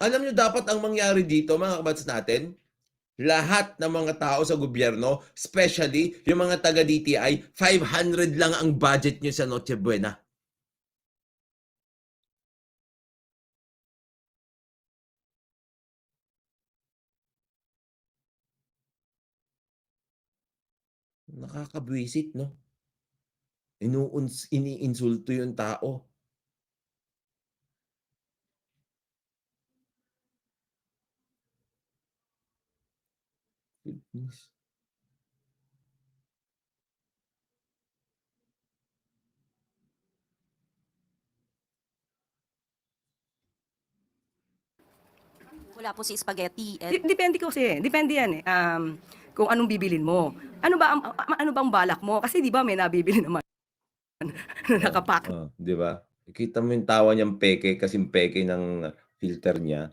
Alam niyo dapat ang mangyari dito mga kabats natin, lahat ng mga tao sa gobyerno, especially yung mga taga DTI, 500 lang ang budget niyo sa Noche Buena. Nakakabwisit, no? Inuuns iniinsulto yung tao. Goodness. Wala po si spaghetti. Eh, Di- Depende kasi, depende yan eh. Um, kung anong bibilin mo. Ano ba ang ano bang balak mo? Kasi 'di ba may nabibili naman na nakapack. Oh, 'di ba? Kita mo yung tawa niyang peke kasi peke ng filter niya.